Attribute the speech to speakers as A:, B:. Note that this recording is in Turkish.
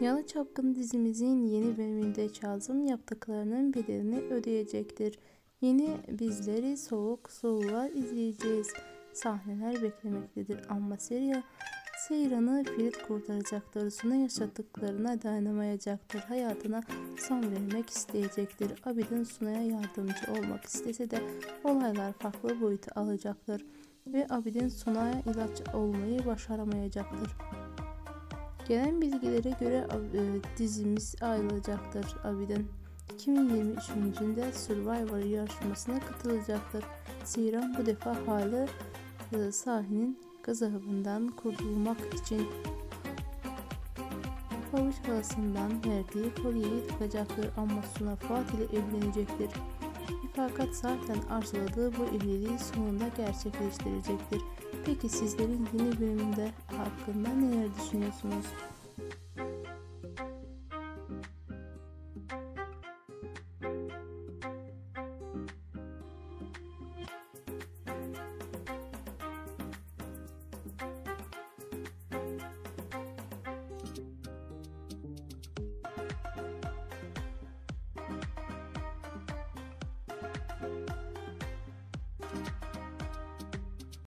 A: Yalı Çapkın dizimizin yeni bölümünde Kazım yaptıklarının bedelini ödeyecektir. Yine bizleri soğuk soğuğa izleyeceğiz. Sahneler beklemektedir ama seriya Seyran'ı Ferit kurtaracaktır. Suna yaşattıklarına dayanamayacaktır. Hayatına son vermek isteyecektir. Abidin Suna'ya yardımcı olmak istese de olaylar farklı boyutu alacaktır. Ve Abidin Suna'ya ilaç olmayı başaramayacaktır. Gelen bilgilere göre e, dizimiz ayrılacaktır Abidin. 2023'ünde Survivor yarışmasına katılacaktır. Seyran bu defa hali e, Sahi'nin gazabından kurtulmak için havuç halasından verdiği kolyeyi takacaktır ama Suna Fuat ile evlenecektir. Fakat zaten arzuladığı bu evliliği sonunda gerçekleştirecektir. Peki sizlerin yeni bölümünde hakkında neler düşünüyorsunuz?